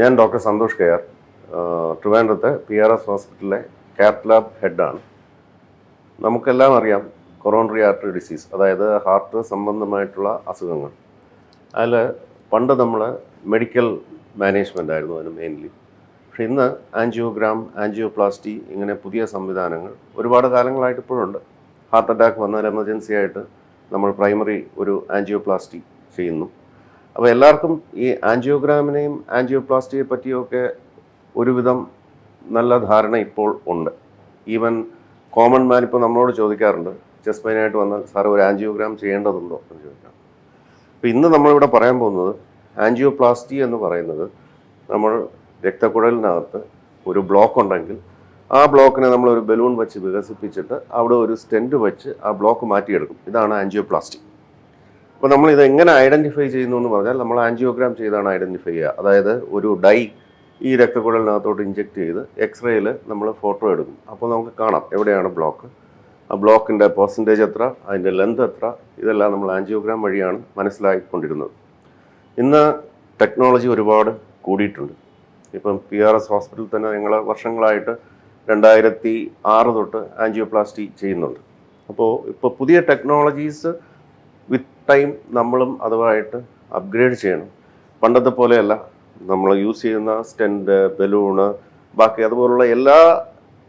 ഞാൻ ഡോക്ടർ സന്തോഷ് കെയർ ട്രിവാൻഡ്രത്തെ പി ആർ എസ് ഹോസ്പിറ്റലിലെ കാത്ത് ലാബ് ഹെഡാണ്. നമുക്കെല്ലാം അറിയാം കൊറോണറി ആർട്ടറി ഡിസീസ് അതായത് ഹാർട്ട് സംബന്ധമായിട്ടുള്ള അസുഖങ്ങൾ. അതിൽ പണ്ട് നമ്മൾ മെഡിക്കൽ മാനേജ്മെന്റ് ആയിരുന്നു അതിന് മെയിൻലി പക്ഷേ ഇന്ന് ആൻജിയോഗ്രാം ആൻജിയോപ്ലാസ്റ്റി ഇങ്ങനെ പുതിയ സംവിധാനങ്ങൾ ഒരുപാട് കാലങ്ങളായിട്ട് ഇപ്പോഴുണ്ട് ഹാർട്ട് അറ്റാക്ക് വന്നാൽ എമർജൻസി ആയിട്ട് നമ്മൾ പ്രൈമറി ഒരു ആൻജിയോപ്ലാസ്റ്റി ചെയ്യുന്നു. അപ്പോൾ എല്ലാവർക്കും ഈ ആൻജിയോഗ്രാമിനെയും ആൻജിയോപ്ലാസ്റ്റിയെ പറ്റിയൊക്കെ ഒരുവിധം നല്ല ധാരണ ഇപ്പോൾ ഉണ്ട്. ഈവൻ കോമൺ മാൻ ഇപ്പോൾ നമ്മളോട് ചോദിക്കാറുണ്ട് ചെസ്റ്റ് പെയിനായിട്ട് വന്നാൽ സാർ ഒരു ആൻജിയോഗ്രാം ചെയ്യേണ്ടതുണ്ടോ? എന്ന് ചോദിക്കാം. അപ്പോൾ ഇന്ന് നമ്മളിവിടെ പറയാൻ പോകുന്നത് ആൻജിയോപ്ലാസ്റ്റി എന്ന് പറയുന്നത് നമ്മൾ രക്തക്കുഴലിനകത്ത് ഒരു ബ്ലോക്ക് ഉണ്ടെങ്കിൽ ആ ബ്ലോക്കിനെ നമ്മൾ ഒരു ബലൂൺ വെച്ച് വികസിപ്പിച്ചിട്ട് അവിടെ ഒരു സ്റ്റെന്റ് വെച്ച് ആ ബ്ലോക്ക് മാറ്റിയെടുക്കും. ഇതാണ് ആൻജിയോപ്ലാസ്റ്റി. അപ്പോൾ നമ്മൾ ഇത് എങ്ങനെ ഐഡന്റിഫൈ ചെയ്യുന്നു എന്ന് പറഞ്ഞാൽ നമ്മൾ ആൻജിയോഗ്രാം ചെയ്താണ് ഐഡന്റിഫൈ ചെയ്യുക. അതായത് ഒരു ഡൈ ഈ രക്തക്കുഴലിനകത്തോട്ട് ഇഞ്ചെക്ട് ചെയ്ത് എക്സ്റേയിൽ നമ്മൾ ഫോട്ടോ എടുക്കും. അപ്പോൾ നമുക്ക് കാണാം എവിടെയാണ് ബ്ലോക്ക് ആ ബ്ലോക്കിന്റെ പെർസെന്റേജ് എത്ര അതിന്റെ ലെന്ത് എത്ര ഇതെല്ലാം നമ്മൾ ആൻജിയോഗ്രാം വഴിയാണ് മനസ്സിലാക്കിക്കൊണ്ടിരുന്നത് ഇന്ന് ടെക്നോളജി ഒരുപാട് കൂടിയിട്ടുണ്ട്. ഇപ്പം പി ആർ എസ് ഹോസ്പിറ്റലിൽ തന്നെ ഞങ്ങൾ വർഷങ്ങളായിട്ട് രണ്ടായിരത്തി ആറ് തൊട്ട് ആൻജിയോപ്ലാസ്റ്റി ചെയ്യുന്നുണ്ട്. അപ്പോൾ ഇപ്പോൾ പുതിയ ടെക്നോളജീസ് ടൈം നമ്മളും അതുമായിട്ട് അപ്ഗ്രേഡ് ചെയ്യണം. പണ്ടത്തെ പോലെയല്ല. നമ്മൾ യൂസ് ചെയ്യുന്ന സ്റ്റെൻഡ് ബലൂണ് ബാക്കി അതുപോലുള്ള എല്ലാ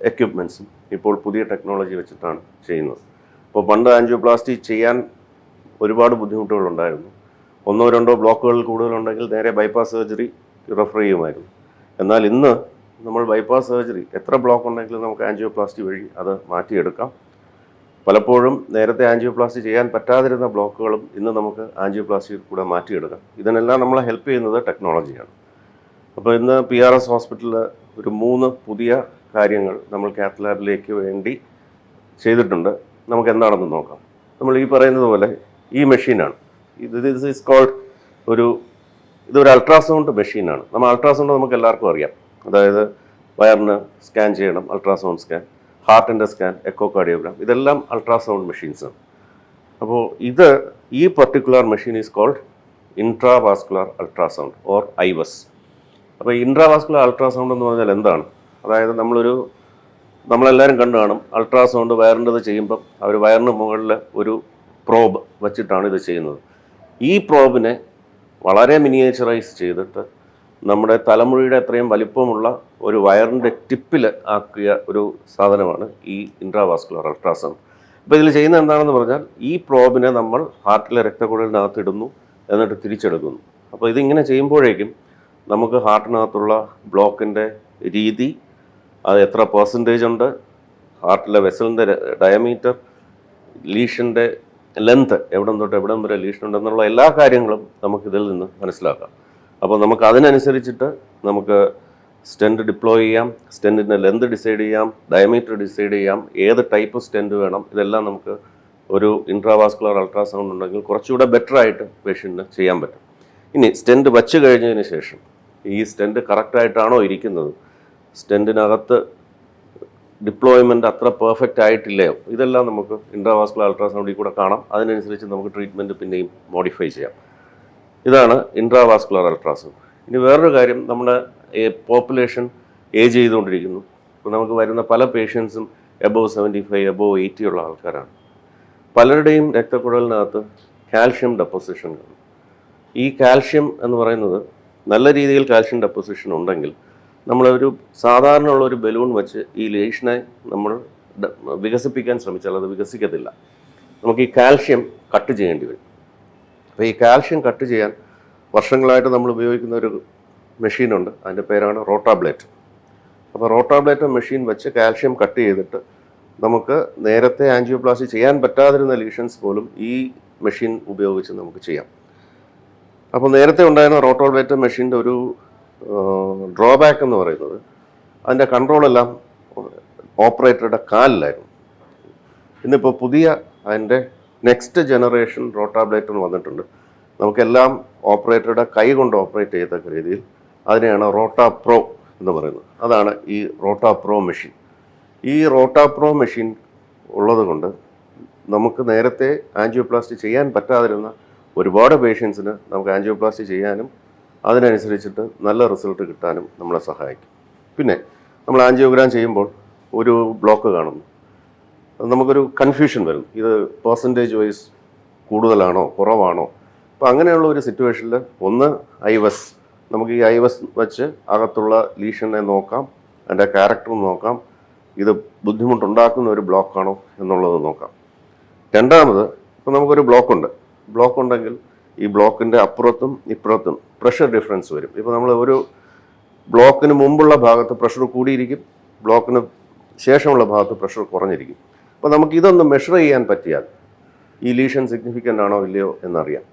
എക്യുപ്മെൻസും ഇപ്പോൾ പുതിയ ടെക്നോളജി വെച്ചിട്ടാണ് ചെയ്യുന്നത്. അപ്പോൾ പണ്ട് ആൻജിയോപ്ലാസ്റ്റി ചെയ്യാൻ ഒരുപാട് ബുദ്ധിമുട്ടുകളുണ്ടായിരുന്നു ഒന്നോ രണ്ടോ ബ്ലോക്കുകൾ കൂടുതലുണ്ടെങ്കിൽ നേരെ ബൈപ്പാസ് സർജറി റെഫർ ചെയ്യുമായിരുന്നു. എന്നാൽ ഇന്ന് നമ്മൾ ബൈപ്പാസ് സർജറി എത്ര ബ്ലോക്ക് ഉണ്ടെങ്കിലും നമുക്ക് ആൻജിയോപ്ലാസ്റ്റി വഴി അത് മാറ്റിയെടുക്കാം. പലപ്പോഴും നേരത്തെ ആൻജിയോപ്ലാസ്റ്റി ചെയ്യാൻ പറ്റാതിരുന്ന ബ്ലോക്കുകളും ഇന്ന് നമുക്ക് ആൻജിയോപ്ലാസ്റ്റിയിൽ കൂടെ മാറ്റിയെടുക്കാം. ഇതിനെല്ലാം നമ്മളെ ഹെൽപ്പ് ചെയ്യുന്നത് ടെക്നോളജിയാണ്. അപ്പോൾ ഇന്ന് പി ആർ എസ് ഹോസ്പിറ്റലിൽ ഒരു മൂന്ന് പുതിയ കാര്യങ്ങൾ നമ്മൾ കാത്ത് ലാബിലേക്ക് വേണ്ടി ചെയ്തിട്ടുണ്ട്. നമുക്ക് എന്താണെന്ന് നോക്കാം. നമ്മൾ ഈ പറയുന്നത് പോലെ ഈ മെഷീനാണ്. ഇത് ദിസ് ഈസ് കോൾഡ് ഒരു ഇതൊരു അൾട്രാസൗണ്ട് മെഷീനാണ്. നമ്മൾ അൾട്രാസൗണ്ട് നമുക്ക് എല്ലാവർക്കും അറിയാം. അതായത് വയറിന് സ്കാൻ ചെയ്യണം അൾട്രാസൗണ്ട് സ്കാൻ. ഹാർട്ടിന്റെ സ്കാൻ എക്കോ കാർഡിയോഗ്രാം ഇതെല്ലാം അൾട്രാസൗണ്ട് മെഷീൻസാണ് അപ്പോൾ ഇത് ഈ particular machine is called intravascular ultrasound or IVUS അപ്പോൾ ഇൻട്രാവാസ്കുലർ അൾട്രാസൗണ്ട് എന്ന് പറഞ്ഞാൽ എന്താണ്? അതായത് നമ്മളൊരു നമ്മളെല്ലാവരും കണ്ടു കാണും അൾട്രാസൗണ്ട് വയറിന്റെത് ചെയ്യുമ്പം അവർ വയറിന് മുകളിൽ ഒരു പ്രോബ് വച്ചിട്ടാണ് ഇത് ചെയ്യുന്നത്. ഈ പ്രോബിനെ വളരെ മിനിയേച്ചറൈസ് ചെയ്തിട്ട് നമ്മുടെ തലമുറയുടെ അത്രയും വലിപ്പമുള്ള ഒരു വയറിന്റെ ടിപ്പിൽ ആക്കിയ ഒരു സാധനമാണ് ഈ ഇൻട്രാവാസ്കുലർ അൾട്രാസൗണ്ട്. അപ്പോൾ ഇതിൽ ചെയ്യുന്നത് എന്താണെന്ന് പറഞ്ഞാൽ ഈ പ്രോബിനെ നമ്മൾ ഹാർട്ടിലെ രക്തക്കുഴലിനകത്ത് ഇടുന്നു എന്നിട്ട് തിരിച്ചെടുക്കുന്നു. അപ്പോൾ ഇതിങ്ങനെ ചെയ്യുമ്പോഴേക്കും നമുക്ക് ഹാർട്ടിനകത്തുള്ള ബ്ലോക്കിന്റെ രീതി അത് എത്ര പെർസെന്റേജ് ഉണ്ട് ഹാർട്ടിലെ വെസലിന്റെ ഡയമീറ്റർ ലീഷന്റെ ലെങ്ത് എവിടം തൊട്ട് എവിടം വരെ ലീഷൻ ഉണ്ടെന്നുള്ള എല്ലാ കാര്യങ്ങളും നമുക്കിതിൽ നിന്ന് മനസ്സിലാക്കാം. അപ്പോൾ നമുക്ക് അതിനനുസരിച്ചിട്ട് നമുക്ക് സ്റ്റെന്റ് ഡിപ്ലോയ് ചെയ്യാം. സ്റ്റെന്റിന്റെ ലെന്ത് ഡിസൈഡ് ചെയ്യാം. ഡയമീറ്റർ ഡിസൈഡ് ചെയ്യാം. ഏത് ടൈപ്പ് സ്റ്റെന്റ് വേണം. ഇതെല്ലാം നമുക്ക് ഒരു ഇൻട്രാവാസ്കുലർ അൾട്രാസൗണ്ട് ഉണ്ടെങ്കിൽ കുറച്ചുകൂടെ ബെറ്റർ ആയിട്ട് പേഷ്യന്റിന് ചെയ്യാൻ പറ്റും. ഇനി സ്റ്റെന്റ് വച്ച് കഴിഞ്ഞതിന് ശേഷം ഈ സ്റ്റെന്റ് കറക്റ്റായിട്ടാണോ ഇരിക്കുന്നത്? സ്റ്റെന്റിനകത്ത് ഡിപ്ലോയ്മെന്റ് അത്ര പെർഫെക്റ്റ് ആയിട്ടില്ലയോ? ഇതെല്ലാം നമുക്ക് ഇൻട്രാവാസ്കുലർ അൾട്രാസൗണ്ടിൽ കൂടെ കാണാം. അതിനനുസരിച്ച് നമുക്ക് ട്രീറ്റ്മെന്റ് പിന്നെയും മോഡിഫൈ ചെയ്യാം. ഇതാണ് ഇൻട്രാവാസ്കുലർ അൾട്രാസൗണ്ട് ഇനി വേറൊരു കാര്യം നമ്മുടെ പോപ്പുലേഷൻ ഏജ് ചെയ്തുകൊണ്ടിരിക്കുന്നു. അപ്പോൾ നമുക്ക് വരുന്ന പല പേഷ്യൻസും above seventy five above eighty ഉള്ള ആൾക്കാരാണ്. പലരുടെയും രക്തക്കുഴലിനകത്ത് കാൽഷ്യം ഡെപ്പോസിഷൻ കാണും. ഈ കാൽഷ്യം എന്ന് പറയുന്നത് നല്ല രീതിയിൽ കാൽഷ്യം ഡെപ്പോസിഷൻ ഉണ്ടെങ്കിൽ നമ്മളൊരു സാധാരണ ഉള്ള ഒരു ബലൂൺ വെച്ച് ഈ ലേഷനെ നമ്മൾ വികസിപ്പിക്കാൻ ശ്രമിച്ചാൽ അത് വികസിക്കത്തില്ല. നമുക്ക് ഈ കാൽഷ്യം കട്ട് ചെയ്യേണ്ടി വരും. അപ്പോൾ ഈ കാൽഷ്യം കട്ട് ചെയ്യാൻ വർഷങ്ങളായിട്ട് നമ്മൾ ഉപയോഗിക്കുന്ന ഒരു മെഷീനുണ്ട്. അതിന്റെ പേരാണ് റോട്ടാബ്ലേറ്റ്. അപ്പോൾ റോട്ടാബ്ലേറ്റ് മെഷീൻ വെച്ച് കാൽഷ്യം കട്ട് ചെയ്തിട്ട് നമുക്ക് നേരത്തെ ആൻജിയോപ്ലാസ്റ്റി ചെയ്യാൻ പറ്റാതിരുന്ന ലീഷൻസ് പോലും ഈ മെഷീൻ ഉപയോഗിച്ച് നമുക്ക് ചെയ്യാം. അപ്പോൾ നേരത്തെ ഉണ്ടായിരുന്ന റോട്ടോബ്ലേറ്റ് മെഷീന്റെ ഒരു ഡ്രോബാക്ക് എന്ന് പറയുന്നത് അതിന്റെ കൺട്രോളെല്ലാം ഓപ്പറേറ്ററുടെ കാലിലായിരുന്നു. ഇന്നിപ്പോൾ പുതിയ അതിന്റെ നെക്സ്റ്റ് ജനറേഷൻ റോട്ടാബ്ലേറ്റർ വന്നിട്ടുണ്ട്. നമുക്കെല്ലാം ഓപ്പറേറ്ററുടെ കൈ കൊണ്ട് ഓപ്പറേറ്റ് ചെയ്യത്തക്ക രീതിയിൽ അതിനെയാണ് റോട്ടാ പ്രോ എന്ന് പറയുന്നത്. അതാണ് ഈ റോട്ടാ പ്രോ മെഷീൻ ഈ റോട്ടാ പ്രോ മെഷീൻ ഉള്ളതുകൊണ്ട് നമുക്ക് നേരത്തെ ആൻജിയോപ്ലാസ്റ്റി ചെയ്യാൻ പറ്റാതിരുന്ന ഒരുപാട് പേഷ്യൻസിന് നമുക്ക് ആൻജിയോപ്ലാസ്റ്റി ചെയ്യാനും അതിനനുസരിച്ചിട്ട് നല്ല റിസൾട്ട് കിട്ടാനും നമ്മളെ സഹായിക്കും. പിന്നെ നമ്മൾ ആൻജിയോഗ്രാം ചെയ്യുമ്പോൾ ഒരു ബ്ലോക്ക് കാണുന്നു. നമുക്കൊരു കൺഫ്യൂഷൻ വരും. ഇത് പേഴ്സന്റേജ് വൈസ് കൂടുതലാണോ കുറവാണോ? അപ്പോൾ അങ്ങനെയുള്ള ഒരു സിറ്റുവേഷനിൽ ഒന്ന് ഐവസ് നമുക്ക് ഈ ഐവസ് വെച്ച് അകത്തുള്ള ലീഷനെ നോക്കാം അതിന്റെ ക്യാരക്ടർ നോക്കാം ഇത് ബുദ്ധിമുട്ടുണ്ടാക്കുന്ന ഒരു ബ്ലോക്കാണോ എന്നുള്ളത് നോക്കാം. രണ്ടാമത് ഇപ്പോൾ നമുക്കൊരു ബ്ലോക്കുണ്ട് ബ്ലോക്ക് ഉണ്ടെങ്കിൽ ഈ ബ്ലോക്കിന്റെ അപ്പുറത്തും ഇപ്പുറത്തും പ്രഷർ ഡിഫറൻസ് വരും. ഇപ്പോൾ നമ്മൾ ഒരു ബ്ലോക്കിന് മുമ്പുള്ള ഭാഗത്ത് പ്രഷർ കൂടിയിരിക്കും ബ്ലോക്കിന് ശേഷമുള്ള ഭാഗത്ത് പ്രഷർ കുറഞ്ഞിരിക്കും. അപ്പോൾ നമുക്ക് ഇതൊന്ന് മെഷർ ചെയ്യാൻ പറ്റിയാൽ ഈ ലീഷൻ സിഗ്നിഫിക്കന്റ് ആണോ ഇല്ലയോ എന്നറിയാം.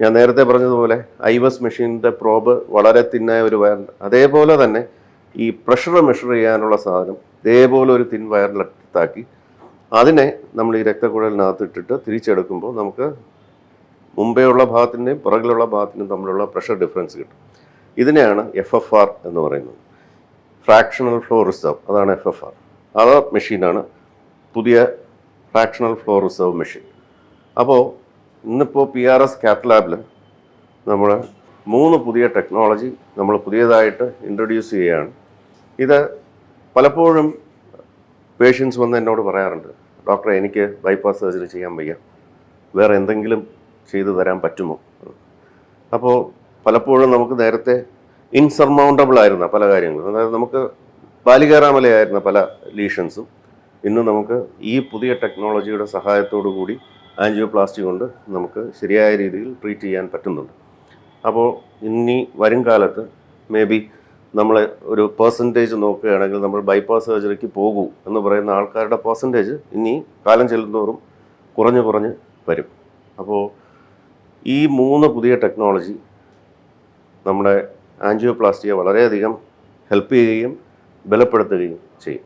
ഞാൻ നേരത്തെ പറഞ്ഞതുപോലെ ഐവസ് മെഷീനിന്റെ പ്രോബ് വളരെ തിന്നായ ഒരു വയർ അതേപോലെ തന്നെ ഈ പ്രഷർ മെഷർ ചെയ്യാനുള്ള സാധനം ഇതേപോലെ ഒരു തിൻ വയറിലെടുത്താക്കി അതിനെ നമ്മൾ ഈ രക്തക്കുഴലിനകത്ത് ഇട്ടിട്ട് തിരിച്ചെടുക്കുമ്പോൾ നമുക്ക് മുമ്പേ ഉള്ള ഭാഗത്തിന്റെയും പുറകിലുള്ള ഭാഗത്തിന്റെയും തമ്മിലുള്ള പ്രഷർ ഡിഫറൻസ് കിട്ടും. ഇതിനെയാണ് എഫ് എഫ് ആർ എന്ന് പറയുന്നത്. ഫ്രാക്ഷണൽ ഫ്ലോ റിസർവ് അതാണ് എഫ് എഫ് ആർ അത് മെഷീനാണ് പുതിയ ഫ്രാക്ഷണൽ ഫ്ലോ റിസർവ് മെഷീൻ അപ്പോൾ ഇന്നിപ്പോൾ പി ആർ എസ് കാറ്റലാബിൽ നമ്മൾ മൂന്ന് പുതിയ ടെക്നോളജി നമ്മൾ പുതിയതായിട്ട് ഇൻട്രൊഡ്യൂസ് ചെയ്യുകയാണ് ഇത് പലപ്പോഴും പേഷ്യൻസ് വന്ന് എന്നോട് പറയാറുണ്ട് ഡോക്ടറെ എനിക്ക് ബൈപ്പാസ് സർജറി ചെയ്യാൻ വയ്യ. വേറെ എന്തെങ്കിലും ചെയ്തു തരാൻ പറ്റുമോ? അപ്പോൾ പലപ്പോഴും നമുക്ക് നേരത്തെ ഇൻസർമൗണ്ടബിൾ ആയിരുന്ന പല കാര്യങ്ങളും. അതായത് നമുക്ക് ബാലികാരാമലയായിരുന്ന പല ലീഷൻസും ഇന്ന് നമുക്ക് ഈ പുതിയ ടെക്നോളജിയുടെ സഹായത്തോടു കൂടി ആൻജിയോപ്ലാസ്റ്റി കൊണ്ട് നമുക്ക് ശരിയായ രീതിയിൽ ട്രീറ്റ് ചെയ്യാൻ പറ്റുന്നുണ്ട്. അപ്പോൾ ഇനി വരും കാലത്ത് മേ ബി നമ്മൾ ഒരു പെർസെന്റേജ് നോക്കുകയാണെങ്കിൽ നമ്മൾ ബൈപ്പാസ് സർജറിക്ക് പോകൂ എന്ന് പറയുന്ന ആൾക്കാരുടെ പെർസെന്റേജ് ഇനി കാലം ചെല്ലുന്തോറും കുറഞ്ഞ് കുറഞ്ഞ് വരും. അപ്പോൾ ഈ മൂന്ന് പുതിയ ടെക്നോളജി നമ്മുടെ ആൻജിയോപ്ലാസ്റ്റിയെ വളരെയധികം ഹെൽപ്പ് ചെയ്യുകയും ബലപ്പെടുത്തുകയും ചെയ്യും.